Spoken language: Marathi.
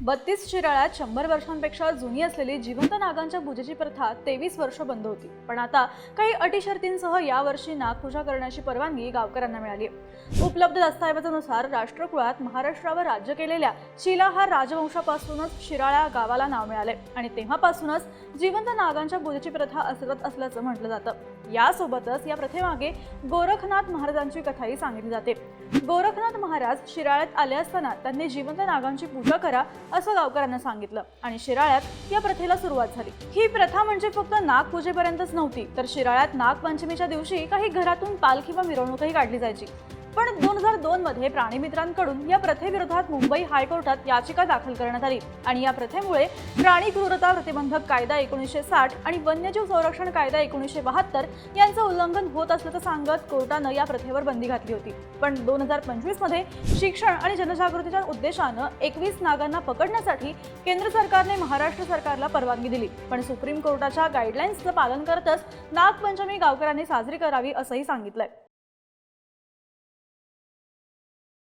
बत्तीस शिराळ्यात शंभर वर्षांपेक्षा जुनी असलेली जिवंत नागांच्या पूजेची प्रथा तेवीस वर्ष बंद होती. पण आता काही अटी शर्तींसह यावर्षी नागपूजा करण्याची परवानगी गावकऱ्यांना मिळाली आहे. उपलब्ध दस्तऐवजानुसार राष्ट्रकुळात महाराष्ट्रावर राज्य केलेल्या शिलाहार राजवंशापासूनच शिराळा गावाला नाव मिळाले आणि तेव्हापासूनच जिवंत नागांच्या पूजेची प्रथा अस्तित्वात असल्याचं म्हटलं जातं. यासोबतच या प्रथेमागे गोरखनाथ महाराजांची कथाही सांगितली जाते. गोरखनाथ महाराज शिराळ्यात आले असताना त्यांनी जिवंत नागांची पूजा करा असं गावकऱ्यांना सांगितलं. आणि शिराळ्यात या प्रथेला सुरुवात झाली. ही प्रथा म्हणजे फक्त नागपूजेपर्यंतच नव्हती तर शिराळ्यात नागपंचमीच्या दिवशी काही घरातून पालखी व मिरवणूकही काढली जायची. पण दोन हजार दोन मध्ये प्राणीमित्रांकडून या प्रथेविरोधात मुंबई हायकोर्टात याचिका दाखल करण्यात आली. आणि या प्रथेमुळे प्राणी क्रूरता प्रतिबंधक कायदा एकोणीसशे साठ आणि वन्यजीव संरक्षण कायदा एकोणीसशे बहात्तर यांचं उल्लंघन होत असल्याचं सांगत कोर्टानं या प्रथेवर बंदी घातली होती. पण दोन हजार पंचवीसमध्ये शिक्षण आणि जनजागृतीच्या उद्देशानं एकवीस नागांना पकडण्यासाठी केंद्र सरकारने महाराष्ट्र सरकारला परवानगी दिली. पण सुप्रीम कोर्टाच्या गाईडलाईन्सचं पालन करतच नागपंचमी गावकऱ्यांनी साजरी करावी असंही सांगितलंय.